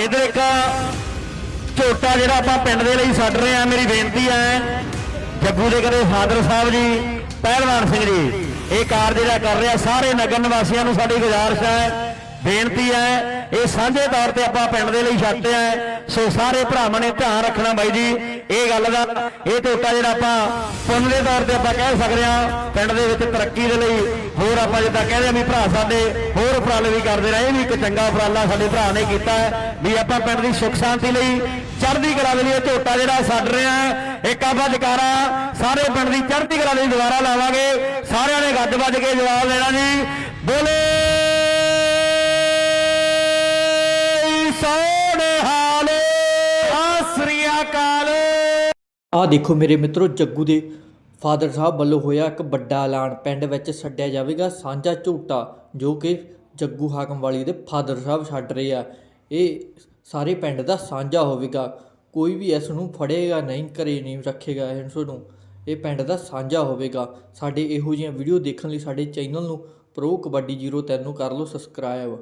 ਇਧਰ ਇੱਕ ਝੋਟਾ ਜਿਹੜਾ ਆਪਾਂ ਪਿੰਡ ਦੇ ਲਈ ਛੱਡ ਰਹੇ ਆ ਮੇਰੀ ਬੇਨਤੀ ਹੈ, ਜੱਗੂ ਦੇ ਕਦੇ ਫਾਦਰ ਸਾਹਿਬ ਜੀ, ਪਹਿਲਵਾਨ ਸਿੰਘ ਜੀ, ਇਹ ਕਾਰਜ ਜਿਹੜਾ ਕਰ ਰਿਹਾ, ਸਾਰੇ ਨਗਰ ਨਿਵਾਸੀਆਂ ਨੂੰ ਸਾਡੀ ਗੁਜ਼ਾਰਿਸ਼ ਹੈ। ਬੇਨਤੀ ਹੈ, ਇਹ ਸਾਂਝੇ ਤੌਰ ਤੇ ਆਪਾਂ ਪਿੰਡ ਦੇ ਲਈ ਛੱਡਦੇ ਆ ਸੋ ਸਾਰੇ ਭਰਾਵਾਂ ਨੇ ਧਿਆਨ ਰੱਖਣਾ ਬਾਈ ਜੀ, ਇਹ ਗੱਲ ਦਾ, ਇਹ ਝੋਟਾ ਜਿਹੜਾ ਆਪਾਂ ਪੁੰਨ ਦੇ ਤੌਰ ਤੇ ਆਪਾਂ ਕਹਿ ਸਕਦੇ ਆ ਪਿੰਡ ਦੇ ਵਿੱਚ ਤਰੱਕੀ ਦੇ ਲਈ ਹੋਰ ਆਪਾਂ ਜਿੱਦਾਂ ਕਹਿੰਦੇ ਆ ਵੀ ਭਰਾ ਸਾਡੇ ਹੋਰ ਉਪਰਾਲੇ ਵੀ ਕਰਦੇ ਰਹੇ ਇਹ ਵੀ ਇੱਕ ਚੰਗਾ ਉਪਰਾਲਾ ਸਾਡੇ ਭਰਾ ਨੇ ਕੀਤਾ ਵੀ ਆਪਾਂ ਪਿੰਡ ਦੀ ਸੁੱਖ ਸ਼ਾਂਤੀ ਲਈ ਚੜ੍ਹਦੀ ਕਲਾ ਦੇ ਲਈ ਇਹ ਝੋਟਾ ਜਿਹੜਾ ਛੱਡ ਰਿਹਾ ਹੈ। ਇੱਕ ਆਪਾਂ ਜਕਾਰਾ, ਸਾਰੇ ਪਿੰਡ ਦੀ ਚੜ੍ਹਦੀ ਕਲਾ ਲਈ ਦੁਬਾਰਾ ਲਾਵਾਂਗੇ। ਸਾਰਿਆਂ ਨੇ ਗੱਜ ਵੱਜ ਕੇ ਜਵਾਬ ਦੇਣਾ ਜੀ। ਬੋਲੇ। ਅਕਾਲ। ਆ ਦੇਖੋ ਮੇਰੇ ਮਿੱਤਰੋ, ਜੱਗੂ ਦੇ ਫਾਦਰ ਸਾਹਿਬ ਵੱਲੋਂ ਹੋਇਆ ਇੱਕ ਵੱਡਾ ਐਲਾਨ। ਪਿੰਡ ਵਿੱਚ ਛੱਡਿਆ ਜਾਵੇਗਾ ਸਾਂਝਾ ਝੂਟਾ, ਜੋ ਕਿ ਜੱਗੂ ਹਾਕਮ ਵਾਲੀ ਦੇ ਫਾਦਰ ਸਾਹਿਬ ਛੱਡ ਰਹੇ ਆ। ਇਹ ਸਾਰੇ ਪਿੰਡ ਦਾ ਸਾਂਝਾ ਹੋਵੇਗਾ। ਕੋਈ ਵੀ ਇਸ ਨੂੰ ਫੜੇਗਾ ਨਹੀਂ, ਘਰੇ ਨਹੀਂ ਰੱਖੇਗਾ ਇਸ ਨੂੰ। ਇਹ ਪਿੰਡ ਦਾ ਸਾਂਝਾ ਹੋਵੇਗਾ। ਸਾਡੇ ਇਹੋ ਜਿਹੀਆਂ ਵੀਡੀਓ ਦੇਖਣ ਲਈ ਸਾਡੇ ਚੈਨਲ ਨੂੰ ਪ੍ਰੋ ਕਬੱਡੀ 03 ਨੂੰ ਕਰ ਲਓ, ਸਬਸਕ੍ਰਾਈਬ।